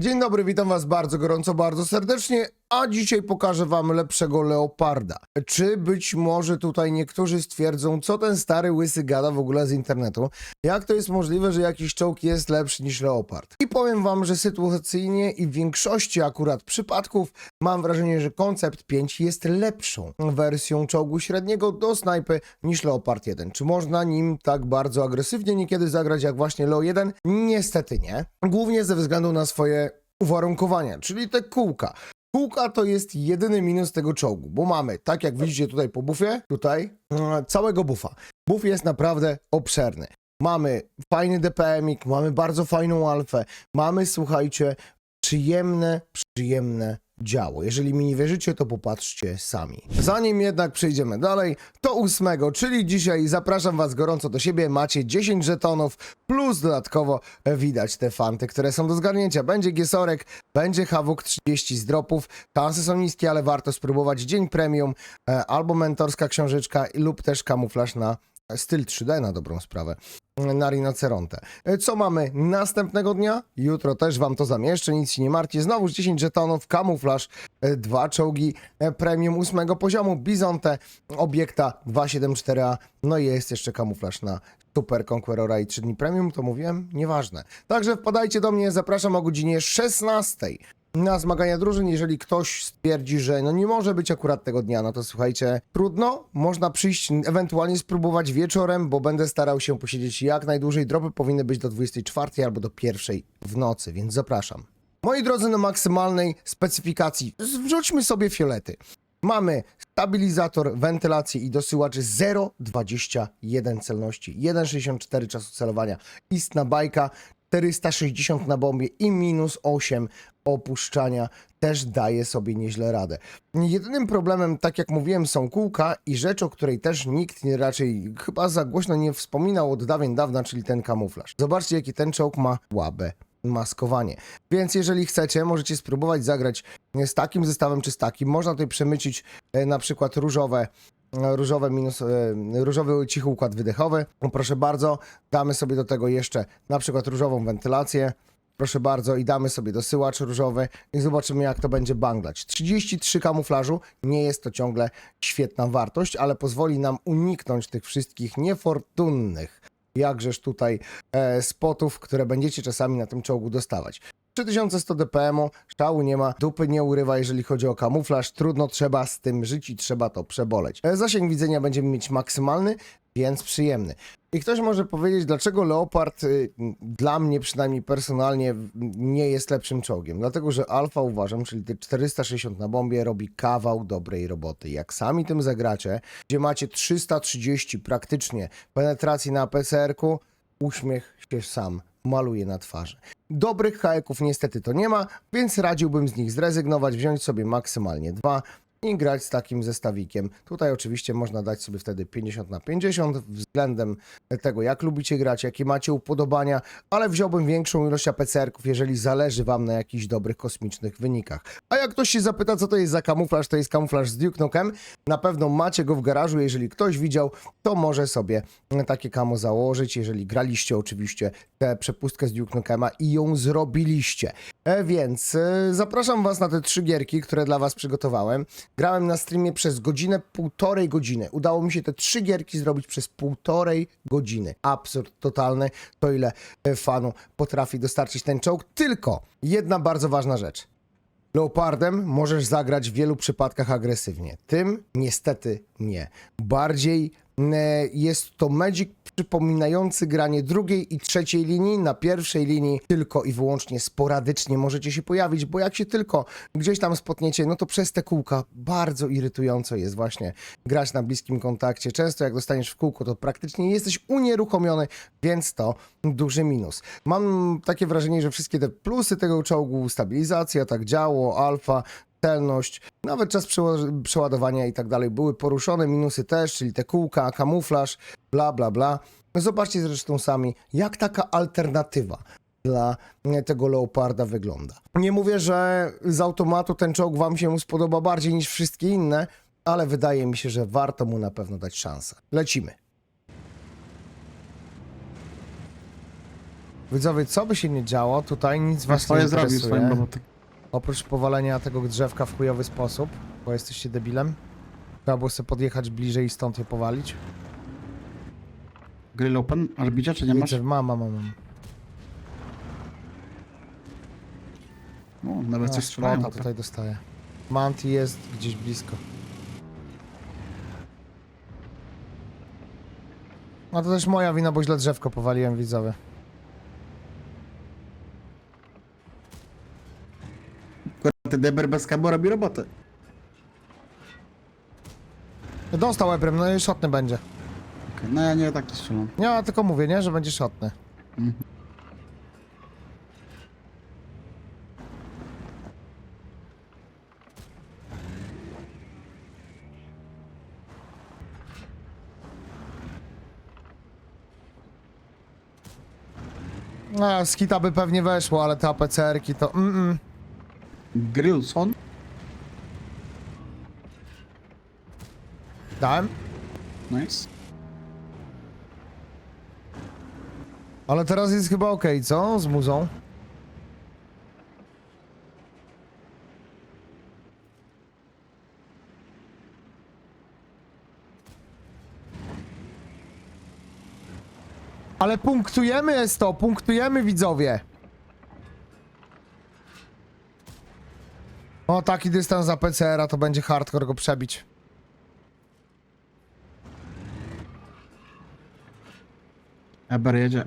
Dzień dobry, witam was bardzo gorąco, bardzo serdecznie, a dzisiaj pokażę wam lepszego leoparda. Czy być może tutaj niektórzy stwierdzą, co ten stary łysy gada w ogóle z internetu? Jak to jest możliwe, że jakiś czołg jest lepszy niż leopard? I powiem wam, że sytuacyjnie i w większości akurat przypadków mam wrażenie, że koncept 5 jest lepszą wersją czołgu średniego do snajpy niż Leopard 1. Czy można nim tak bardzo agresywnie niekiedy zagrać jak właśnie Leo 1? Niestety nie. Głównie ze względu na swoje uwarunkowania, czyli te kółka. Kółka to jest jedyny minus tego czołgu, bo mamy, tak jak widzicie tutaj po bufie, tutaj, e, całego bufa. Buf jest naprawdę obszerny. Mamy fajny DPM-ik, mamy bardzo fajną alfę, mamy, słuchajcie, przyjemne, przyjemne działo. Jeżeli mi nie wierzycie, to popatrzcie sami. Zanim jednak przejdziemy dalej, to ósmego, czyli dzisiaj zapraszam was gorąco do siebie, macie 10 żetonów, plus dodatkowo widać te fanty, które są do zgarnięcia. Będzie Giesorek, będzie Hawuk 30 z dropów, szanse są niskie, ale warto spróbować. Dzień premium, e, albo mentorska książyczka lub też kamuflaż na styl 3D na dobrą sprawę na Rinoceronte. E, Co mamy następnego dnia? Jutro też wam to zamieszczę, nic się nie martwcie. Znowu 10 żetonów, kamuflaż, e, dwa czołgi e, premium ósmego poziomu, Bizonte, obiekta 274A, no i jest jeszcze kamuflaż na Super Conquerora i 3 dni premium, to mówiłem? Nieważne. Także wpadajcie do mnie, zapraszam o godzinie 16 na zmagania drużyn. Jeżeli ktoś stwierdzi, że no nie może być akurat tego dnia, no to słuchajcie, trudno, można przyjść, ewentualnie spróbować wieczorem, bo będę starał się posiedzieć jak najdłużej. Dropy powinny być do 24 albo do pierwszej w nocy, więc zapraszam. Moi drodzy, na maksymalnej specyfikacji wrzućmy sobie fiolety. Mamy stabilizator, wentylację i dosyłaczy 0,21 celności, 1,64 czasu celowania, istna bajka, 460 na bombie i minus 8 opuszczania też daje sobie nieźle radę. Jedynym problemem, tak jak mówiłem, są kółka i rzecz, o której też nikt nie, raczej chyba za głośno nie wspominał od dawien dawna, czyli ten kamuflaż. Zobaczcie, jaki ten czołg ma łabę maskowanie. Więc jeżeli chcecie, możecie spróbować zagrać z takim zestawem czy z takim. Można tutaj przemycić e, na przykład różowe różowe minus, e, różowy cichy układ wydechowy. Proszę bardzo, damy sobie do tego jeszcze na przykład różową wentylację. Proszę bardzo i damy sobie dosyłacz różowy i zobaczymy jak to będzie banglać. 33 kamuflażu, nie jest to ciągle świetna wartość, ale pozwoli nam uniknąć tych wszystkich niefortunnych jakżeż tutaj e, spotów, które będziecie czasami na tym czołgu dostawać. 3100 dpm, szału nie ma, dupy nie urywa, jeżeli chodzi o kamuflaż, trudno trzeba z tym żyć i trzeba to przeboleć. E, Zasięg widzenia będziemy mieć maksymalny, więc przyjemny. I ktoś może powiedzieć, dlaczego Leopard y, dla mnie przynajmniej personalnie nie jest lepszym czołgiem. Dlatego, że Alfa uważam, czyli te 460 na bombie robi kawał dobrej roboty. Jak sami tym zagracie, gdzie macie 330 praktycznie penetracji na PCR-ku, uśmiech się sam maluje na twarzy. Dobrych haeków niestety to nie ma, więc radziłbym z nich zrezygnować, wziąć sobie maksymalnie dwa i grać z takim zestawikiem. Tutaj oczywiście można dać sobie wtedy 50 na 50 względem tego, jak lubicie grać, jakie macie upodobania, ale wziąłbym większą ilość APCR-ków, jeżeli zależy Wam na jakichś dobrych kosmicznych wynikach. A jak ktoś się zapyta, co to jest za kamuflaż, to jest kamuflaż z Duke Nukem. Na pewno macie go w garażu, jeżeli ktoś widział, to może sobie takie kamo założyć, jeżeli graliście oczywiście tę przepustkę z Duke Nukema i ją zrobiliście. E, więc e, zapraszam Was na te trzy gierki, które dla Was przygotowałem. Grałem na streamie przez godzinę, półtorej godziny. Udało mi się te trzy gierki zrobić przez półtorej godziny. Absurd totalny, to ile e, fanu potrafi dostarczyć ten czołg. Tylko jedna bardzo ważna rzecz. Leopardem możesz zagrać w wielu przypadkach agresywnie. Tym niestety nie. Bardziej jest to Magic przypominający granie drugiej i trzeciej linii. Na pierwszej linii tylko i wyłącznie sporadycznie możecie się pojawić, bo jak się tylko gdzieś tam spotniecie, no to przez te kółka bardzo irytująco jest właśnie grać na bliskim kontakcie. Często jak dostaniesz w kółko, to praktycznie jesteś unieruchomiony, więc to duży minus. Mam takie wrażenie, że wszystkie te plusy tego czołgu, stabilizacja, tak działo, alfa, celność, nawet czas przeła- przeładowania i tak dalej były poruszone, minusy też, czyli te kółka, kamuflaż, bla bla bla. Zobaczcie zresztą sami, jak taka alternatywa dla e, tego Leoparda wygląda. Nie mówię, że z automatu ten czołg wam się spodoba bardziej niż wszystkie inne, ale wydaje mi się, że warto mu na pewno dać szansę. Lecimy. Widzowie, co by się nie działo, tutaj nic was nie Swoje zrobił swoim interesuje. robotem. Oprócz powalenia tego drzewka w chujowy sposób, bo jesteście debilem. Trzeba było sobie podjechać bliżej i stąd je powalić. Grill open, aż bicia czy nie masz? Widzę, mam, mam, mam. O, nawet coś strzelają. spota tutaj dostaję. Manti jest gdzieś blisko. No to też moja wina, bo źle drzewko powaliłem widzowie. Kurwa, Ty deber bez kabo robi robotę. Dostał ebrem, no i szotny będzie. Okej, No ja nie taki strzelam. Nie, ja tylko mówię, nie, że będzie szotny. Mhm. No, z kita by pewnie weszło, ale te APCR-ki to... Mm -mm. Grillson? Dałem? Nice. Ale teraz jest chyba okej, co? Z muzą. Ale punktujemy jest to, punktujemy widzowie. O, taki dystans za PCR-a to będzie hardcore go przebić. Eber jedzie.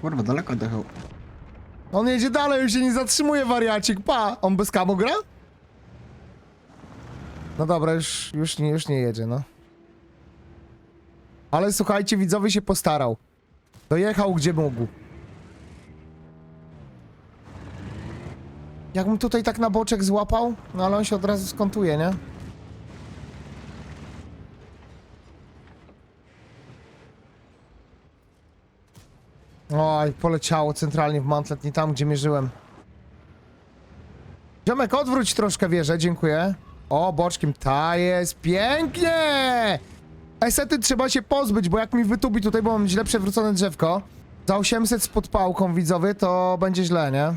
Kurwa, daleko dechał. On jedzie dalej, już się nie zatrzymuje wariacik, pa! On bez kamo gra? No dobra, już, już, nie, już nie jedzie, no. Ale słuchajcie, widzowie się postarał. Dojechał gdzie mógł. Jakbym tutaj tak na boczek złapał, no ale on się od razu skontuje, nie? Oj, poleciało centralnie w mantlet, nie tam, gdzie mierzyłem. Ziomek, odwróć troszkę wieżę, dziękuję. O, boczkiem, ta jest pięknie! Esety trzeba się pozbyć, bo jak mi wytubi tutaj, bo mam źle przewrócone drzewko, za 800 z podpałką, widzowie, to będzie źle, nie?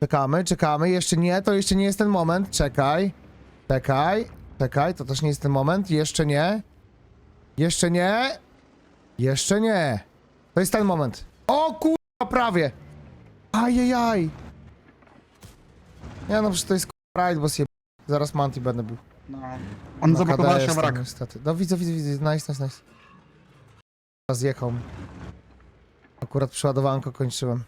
Czekamy, czekamy, jeszcze nie, to jeszcze nie jest ten moment, czekaj. Czekaj, czekaj, to też nie jest ten moment, jeszcze nie. Jeszcze nie. Jeszcze nie. To jest ten moment. O kurwa, prawie. Ajajaj. Nie no, przecież to jest kurwa bo się... Zaraz Manti będę był. No. On zablokował KD się wrak. Niestety. No widzę, widzę, widzę. Nice, nice, nice. Zjechał. mi. Akurat przeładowanko kończyłem.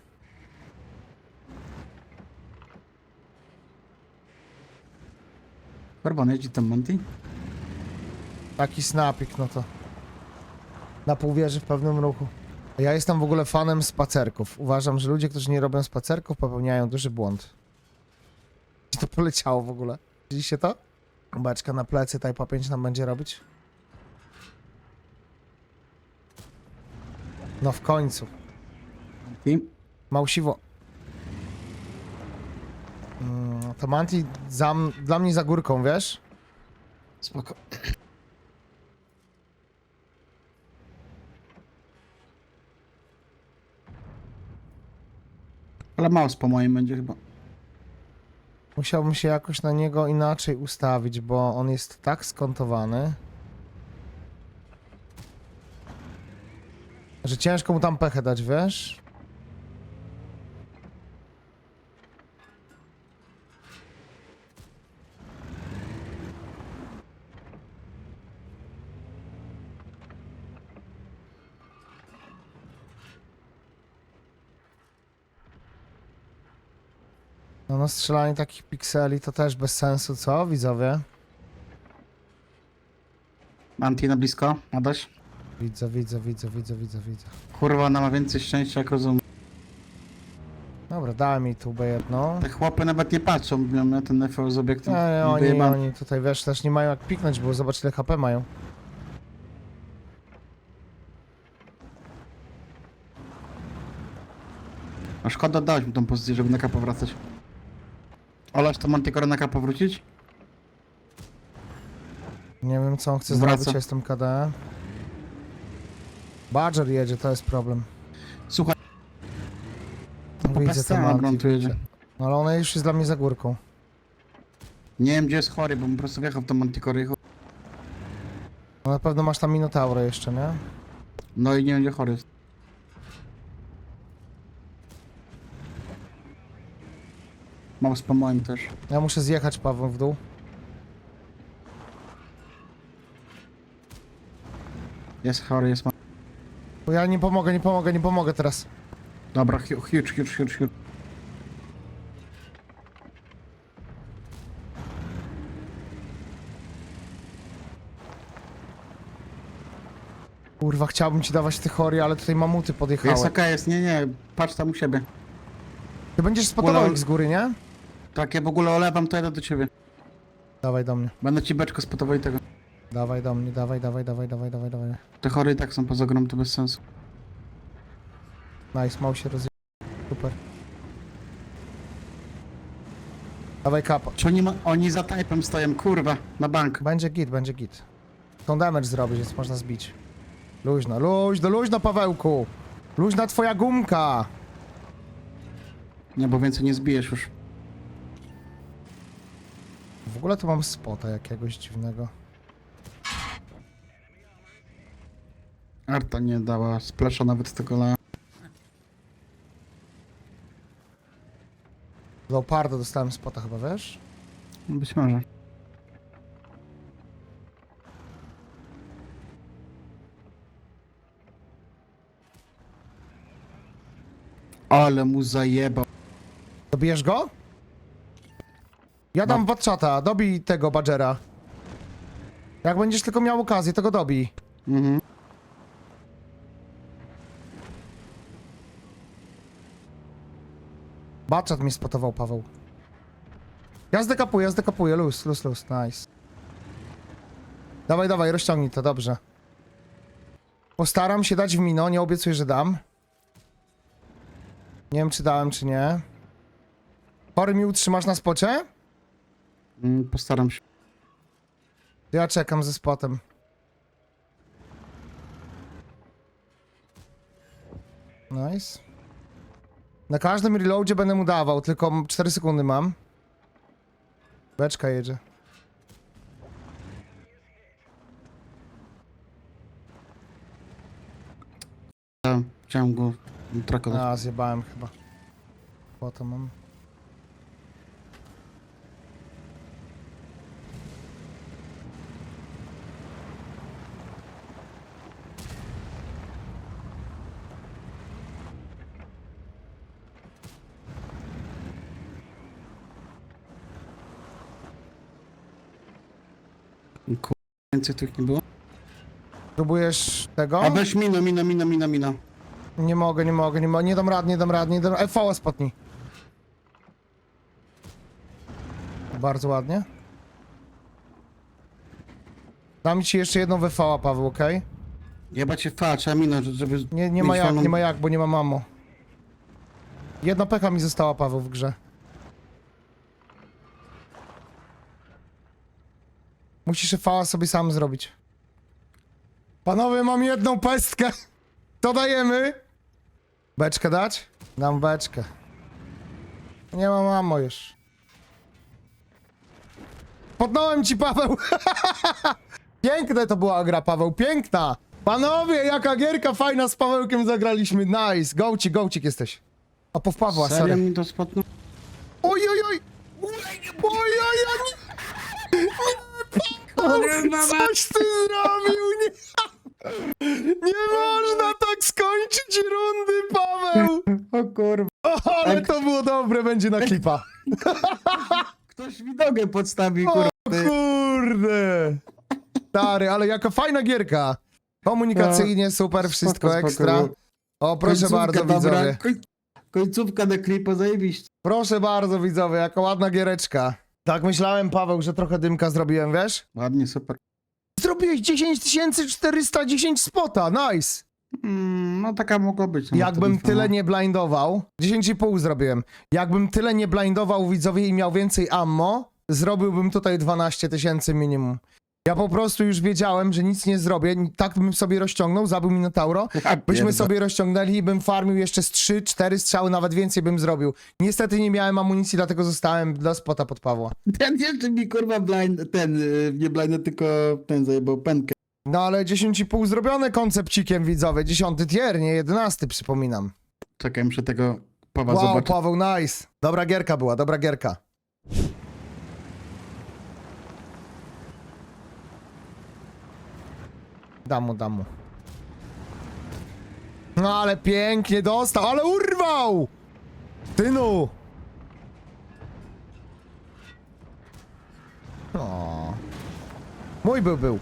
Kurwa, on jedzie tam Monty? Taki snapik, no to. Na pół wieży w pewnym ruchu. Ja jestem w ogóle fanem spacerków. Uważam, że ludzie, którzy nie robią spacerków, popełniają duży błąd. Gdzie to poleciało w ogóle? Widzieliście to? Beczka na plecy, Type 5 nam będzie robić. No w końcu. Monty? Małsiwo. Mm, to Manti za, dla mnie za górką, wiesz? Spoko. Ale mouse po moim będzie chyba. Musiałbym się jakoś na niego inaczej ustawić, bo on jest tak skontowany, że ciężko mu tam pechę dać, wiesz? Strzelanie takich pikseli to też bez sensu, co widzowie? Anti na blisko, Adaś. Widzę, widzę, widzę, widzę, widzę, widzę. Kurwa, ona ma więcej szczęścia jak rozum. Dobra, daj mi tubę jedną. Te chłopy nawet nie patrzą na ten FO z obiektem. Nie, nie, oni, Wyjebane. oni tutaj, wiesz, też nie mają jak piknąć, bo zobacz ile HP mają. A szkoda dać mu tą pozycję, żeby na kapo wracać. Olasz to Manticora na kapo wrócić? Nie wiem, co on chce Wraca. zrobić, ja jestem KD. Badger jedzie, to jest problem. Słuchaj, No, po widzę ten anti. tu jedzie. No ale ona już jest dla mnie za górką. Nie wiem, gdzie jest chory, bo po prostu wjechał w tą Manticory. No na pewno masz tam Minotaurę jeszcze, nie? No i nie wiem, gdzie chory jest. Mam z moim też. Ja muszę zjechać Paweł w dół. Jest chory, jest ma... Bo ja nie pomogę, nie pomogę, nie pomogę teraz. Dobra, hu- huge, huge, huge, huge. Kurwa, chciałbym ci dawać te chory, ale tutaj mamuty podjechały. Jest okej, jest, nie, nie, patrz tam u siebie. Ty będziesz spotował ich z góry, nie? Tak, ja w ogóle olewam, to jadę do ciebie. Dawaj do mnie. Będę ci beczko spotował i tego. Dawaj do mnie, dawaj, dawaj, dawaj, dawaj, dawaj, dawaj. Te chory i tak są poza grą, to bez sensu. Nice, mał się rozje... Super. Dawaj kapa. Czy oni, ma, oni za typem stoją, kurwa, na bank. Będzie git, będzie git. Tą damage zrobić, więc można zbić. Luźno, luźno, luźno Pawełku. Luźna twoja gumka. Nie, bo więcej nie zbijesz już. W ogóle tu mam spota jakiegoś dziwnego. Arta nie dała splasha nawet z tego la... Leoparda dostałem spota chyba, wiesz? Być może. Ale mu zajebał. Dobijesz go? Ja dam No. no. dobij tego Badgera. Jak będziesz tylko miał okazję, to go dobij. Mhm. Baczat mi spotował, Paweł. Ja zdekapuję, ja zdekapuję, luz, luz, luz, nice. Dawaj, dawaj, rozciągnij to, dobrze. Postaram się dać w mino, nie obiecuję, że dam. Nie wiem, czy dałem, czy nie. Chory mi utrzymasz na spocie? Mm, Postaram się. Ja czekam ze spotem. Nice. Na każdym reloadzie będę mu dawał, tylko 4 sekundy mam. Beczka jedzie. Chciałem go trako dać. A, zjebałem chyba. Potem mam. Kur... Więcej tych nie było. Próbujesz tego? A weź mino, mino, mino, mino, mino. Nie mogę, nie mogę, nie mogę. Nie dam rady, nie dam rady, nie dam rady. FV spotnij. Bardzo ładnie. Dam ci jeszcze jedną WV, Paweł, okej? Jeba cię fa, trzeba mino, żeby... Nie, nie mieć ma jak, wolną- nie ma jak, bo nie ma mamo. Jedna pecha mi została, Paweł, w grze. Musisz FA sobie sam zrobić. Panowie, mam jedną pestkę. To dajemy? Beczkę dać? Dam beczkę. Nie ma mamo już. Podnąłem ci, Paweł. Piękna to była gra, Paweł, piękna. Panowie, jaka gierka fajna z Pawełkiem zagraliśmy. Nice. Gołcik, gołcik jesteś. A po Pawła, Serio sorry. mi to spotnął? Oj, oj, oj. Oj, oj, oj. Coś ty zrobił. Nie, nie można tak skończyć rundy, Paweł. O kurwa. O, ale to było dobre, będzie na klipa. Ktoś mi nogę podstawił, O kurwa. kurde. Stary, ale jaka fajna gierka. Komunikacyjnie super, wszystko spoko, ekstra. spoko. O, proszę Końcówka bardzo, dobra. widzowie. Koń... Końcówka na klipo, zajebiście. Proszę bardzo, widzowie, jaka ładna giereczka. Tak myślałem, Paweł, że trochę dymka zrobiłem, wiesz? Ładnie, super. Zrobiłeś 10 410 spota, nice! Mm, no taka mogła być. No, Jakbym tyle no. nie blindował, 10,5 zrobiłem. Jakbym tyle nie blindował widzowie i miał więcej ammo, zrobiłbym tutaj 12 tysięcy minimum. Ja po prostu już wiedziałem, że nic nie zrobię. Tak bym sobie rozciągnął, zabił Minotauro. Byśmy sobie rozciągnęli i bym farmił jeszcze z 3-4 strzały, nawet więcej bym zrobił. Niestety nie miałem amunicji, dlatego zostałem dla spota pod Pawła. Ten jeszcze mi kurwa blind, ten, y, nie blind, tylko ten zajebał pętkę. No ale 10,5 zrobione koncepcikiem widzowie. 10 tier, nie 11 przypominam. Czekaj, muszę tego Pawa Wow, zobaczyć. Paweł, nice. Dobra gierka była, dobra gierka. Dam mu, dam mu. No ale pięknie dostał, ale urwał! Tynu! O. Mój był, był.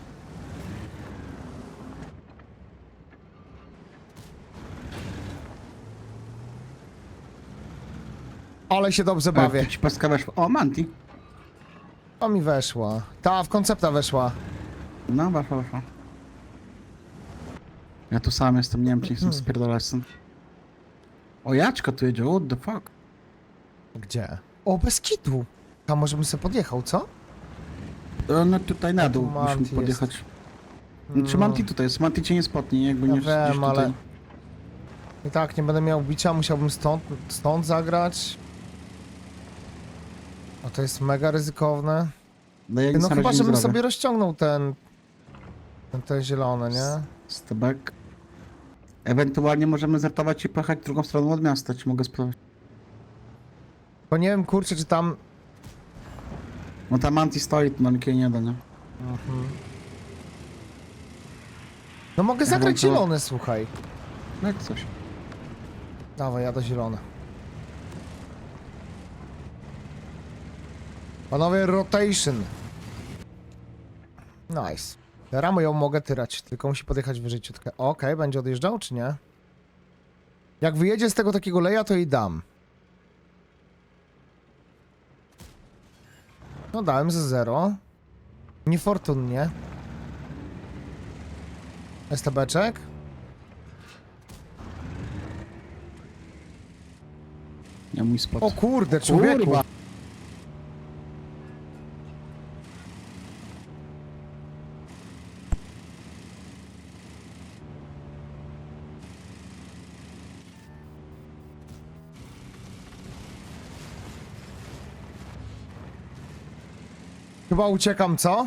Ale się dobrze bawię. Ci paska weszła. O, Manti. To mi weszła. Ta w koncepta weszła. No, weszła, weszła. Ja tu sam jestem, nie wiem czy Hmm. chcę spierdolać stąd. O, Jaczka tu jedzie, what the fuck? Gdzie? O, bez kitu. Tam może bym sobie podjechał, co? E, No tutaj na dół Manti musimy jest. podjechać. No. Czy Manti tutaj jest? Manti cię nie spotnie, jakby Ja nie wiem, gdzieś tutaj. ale- I tak, nie będę miał bicia, musiałbym stąd, stąd zagrać. A to jest mega ryzykowne. No, ja nic No na chyba, razie nie żebym zrobię. sobie rozciągnął ten... ten te zielone, nie? Stebek. Ewentualnie możemy zertować i pojechać drugą stroną od miasta, ci mogę spróbować. Bo nie wiem, kurczę, czy tam... No tam Manti stoi, no nikt jej nie da, nie? No mogę zagrać Ewentu- zielone, słuchaj. No jak coś. Dawaj, jadę zielone. Panowie, rotation. Nice. Ramo ją mogę tyrać, tylko musi podjechać wyżej ciutkę. Okej, będzie odjeżdżał, czy nie? Jak wyjedzie z tego takiego leja, to jej dam. No dałem ze zero. Niefortunnie. STBczek. Nie mój spot. O kurde, człowieku. Kurwa. Chyba uciekam, co?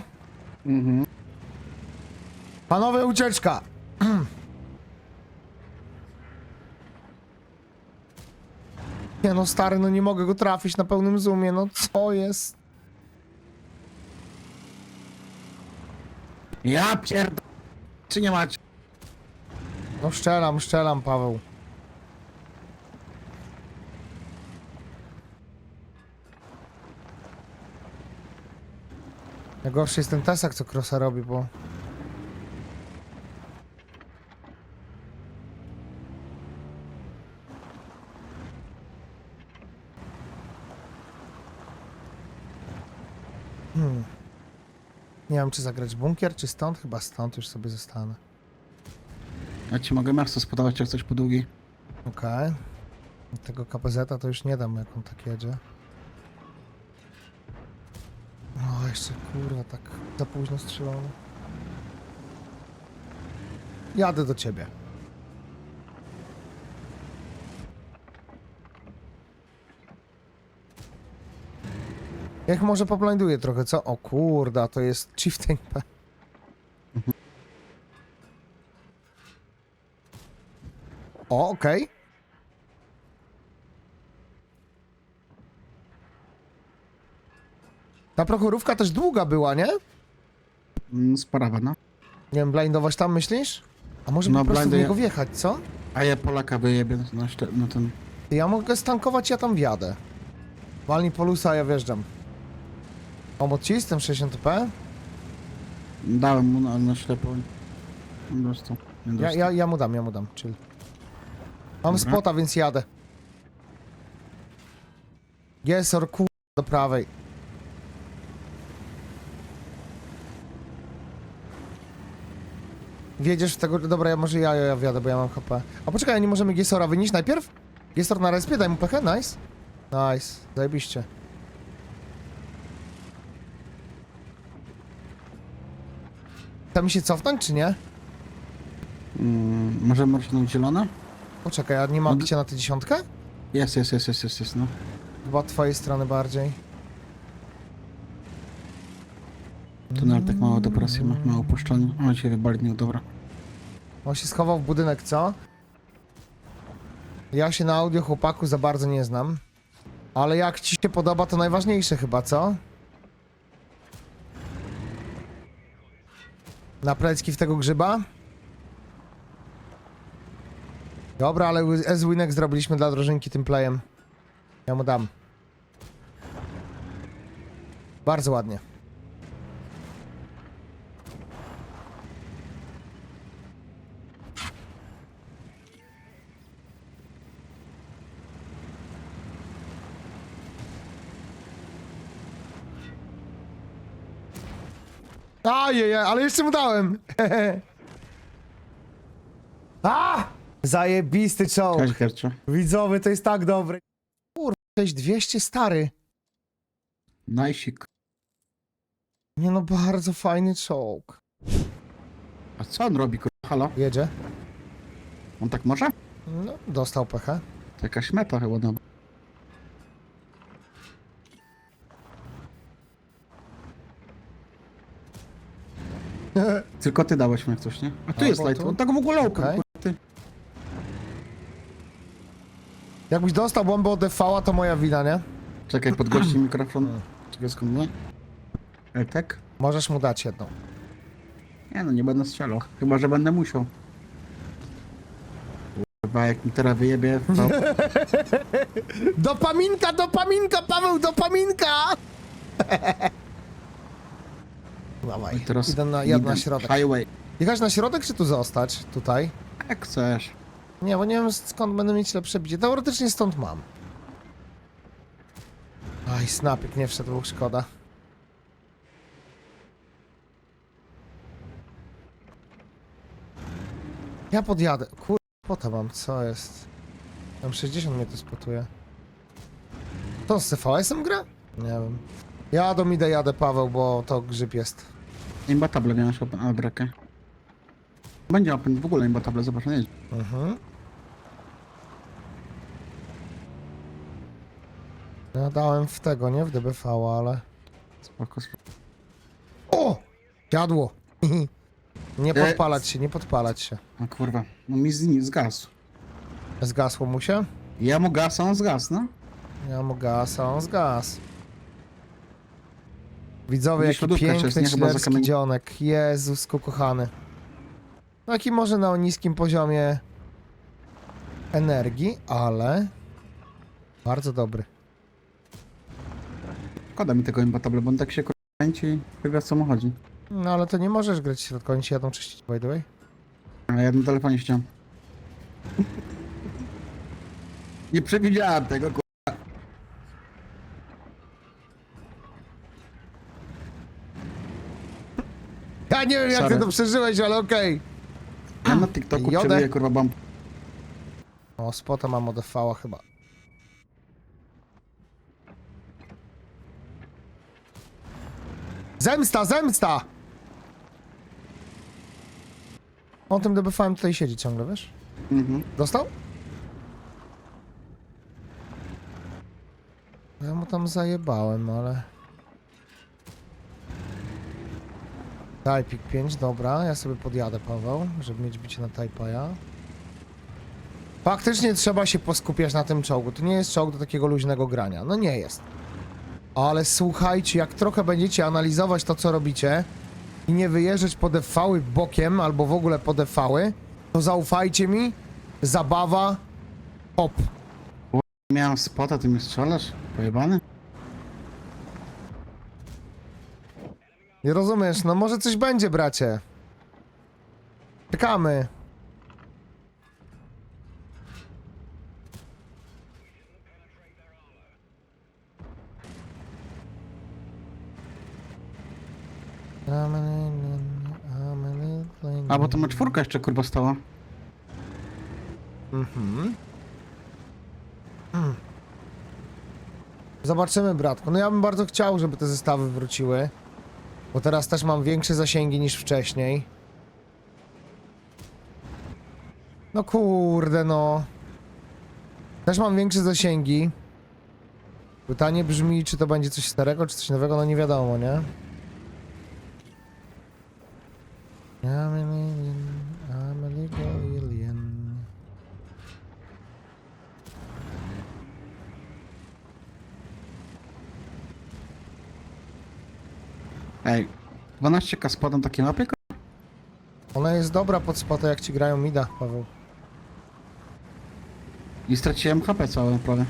Mhm. Panowie, ucieczka! Nie no, stary, no nie mogę go trafić na pełnym zoomie, no co jest? Ja pierd... Czy nie macie? No szczelam, szczelam, Paweł. Najgorszy jest ten Tesak, co Krosa robi, bo... Hmm. Nie wiem, czy zagrać bunkier, czy stąd? Chyba stąd już sobie zostanę. Ja ci mogę miasto spodobać jak coś po długiej. Okej. Tego KPZ to już nie dam, jak on tak jedzie. Kurwa, tak za późno strzelono. Jadę do ciebie. Jak może poblinduję trochę, co? O kurda, to jest Chieftain P. O, okej. Ta prochorówka też długa była, nie? Mm, Sprawa, no. Nie wiem, blindować tam myślisz? A może No, po prostu w niego wjechać, co? A ja Polaka wyjebię na, na ten... Ja mogę stankować, ja tam wjadę. Walnij polusa, ja wjeżdżam. Pomóc ci z tym 60p? Dałem mu na, na ślepo. Po prostu. Nie Ja, dostał. ja, ja mu dam, ja mu dam, chill. Mam Dobra. spota, więc jadę. Gesor, kur... do prawej. Wjedziesz w tego... Dobra, ja może ja, ja, ja wjadę, bo ja mam HP. A poczekaj, a nie możemy Gesora wynieść najpierw? Gesor na respie, daj mu pechę, nice. Nice, zajebiście. Chce mi się cofnąć, czy nie? Mm, możemy rozciągnąć zielone? Poczekaj, a nie ma No d- na tę dziesiątkę? Jest, jest, jest, jest, jest, jest, no. Chyba od twojej strony bardziej. Tunel tak mało depresji ma, mało puszczony. On się wybalnił, dobra. On się schował w budynek, co? Ja się na audio chłopaku za bardzo nie znam. Ale jak ci się podoba, to najważniejsze chyba, co? Na plecki w tego grzyba? Dobra, ale S-Winek zrobiliśmy dla drożynki tym playem. Ja mu dam. Bardzo ładnie. Ajej, ale jeszcze mu dałem. A! Zajebisty czołg. Cześć. Widzowy, to jest tak dobre. Kurwa, 6200 stary. Najsik. Nie no, bardzo fajny czołg. A co on robi, kurwa? Halo? Jedzie. On tak może? No, dostał pechę. To jakaś meta chyba, no. Tylko ty dałeś mi coś, nie? A tu A, jest bo light. tu? On tak w ogóle Okej. kurwa, ty. Jakbyś dostał bombę od DV, to moja wina, nie? Czekaj, podgłośnij mikrofon. Czekaj, skąd nie? E, tak? Możesz mu dać jedną. Nie no, nie będę strzelał. Chyba, że będę musiał. Chyba jak mi teraz wyjebie, to... Dopaminka, dopaminka, Paweł, dopaminka! Dawaj, teraz idę na, jadę na środek. Highway. Jechać na środek, czy tu zostać? Tutaj? Jak chcesz. Nie, bo nie wiem skąd będę mieć lepsze bicie. Teoretycznie stąd mam. Aj, snapik nie wszedł, szkoda. Ja podjadę. Kur... po to mam, co jest? Tam 60 mnie to spotuje. To z CVS-em gra? Nie wiem. Jadą, idę, jadę, Paweł, bo to grzyb jest. Imbatable nie masz open, a brekę. Będzie open, w ogóle imbatable, zobacz, nie jest. Mhm. Ja dałem w tego, nie w DBV, ale... Spoko, spoko. O! Jadło! nie podpalać się, nie podpalać się. O kurwa, no mi z, zgasł. Zgasło mu się? Ja mu gaz, a on zgasł, no. Ja mu gaz, a on zgas. Widzowie, Gdzieś jaki lodówka jeszcze piękny jest, nie? Chyba za chillerski kamień- dzionek. Jezusku kochany. Taki może na niskim poziomie energii, ale bardzo dobry. Szkoda mi tego imbatable, bo on tak się kręci i chyba o co mu chodzi. No ale to nie możesz grać w środku, oni się jadą czyścić, by the way. A ja na telefonie chciałem. Nie przewidziałem tego, Ja nie wiem jak Sorry. ty to przeżyłeś, ale okej. Ja na TikToku Jodę. przebiję kurwa bump. O, spota mam od FV chyba. Zemsta, zemsta! On tym DBV tutaj siedzi ciągle, wiesz? Mhm. Dostał? Ja mu tam zajebałem, ale... Daj pik 5, dobra, ja sobie podjadę Paweł, żeby mieć bicie na Tajpaja. Faktycznie trzeba się poskupiać na tym czołgu. To nie jest czołg do takiego luźnego grania. No nie jest. Ale słuchajcie, jak trochę będziecie analizować to, co robicie i nie wyjeżdżać po defały bokiem albo w ogóle po defały, to zaufajcie mi, zabawa, hop. Miałem spota, ty mi strzelasz? Pojebany? Nie rozumiesz? No może coś będzie, bracie. Czekamy. A, bo to ma czwórka jeszcze kurwa stała. Mhm. Mm. Zobaczymy, bratku. No ja bym bardzo chciał, żeby te zestawy wróciły. Bo teraz też mam większe zasięgi niż wcześniej. No kurde, no. Też mam większe zasięgi. Pytanie brzmi, czy to będzie coś starego, czy coś nowego, no nie wiadomo, nie? 12k z podem takie mapy? Ona jest dobra pod spotę, jak ci grają mida, Paweł. I straciłem HP całe prawie.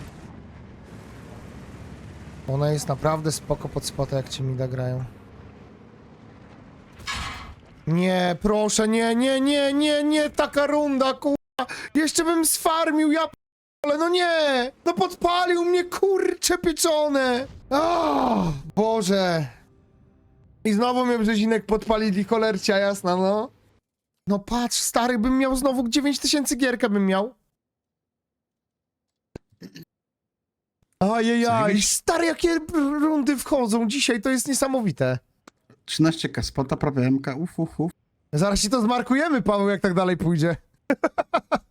Ona jest naprawdę spoko pod spotę, jak ci mida grają. Nie, proszę, nie, nie, nie, nie, nie, taka runda, kurwa. Jeszcze bym sfarmił, ja ale no nie! No podpalił mnie, kurcze pieczone! O, Boże! I znowu mnie brzezinek podpalili, cholercia jasna, no. No patrz, stary, bym miał znowu 9000 gierkę bym miał. Ajajaj, stary, jakie rundy wchodzą dzisiaj, to jest niesamowite. 13k spota, prawie MK, uf, uf, uf. Zaraz ci to zmarkujemy, Paweł, jak tak dalej pójdzie.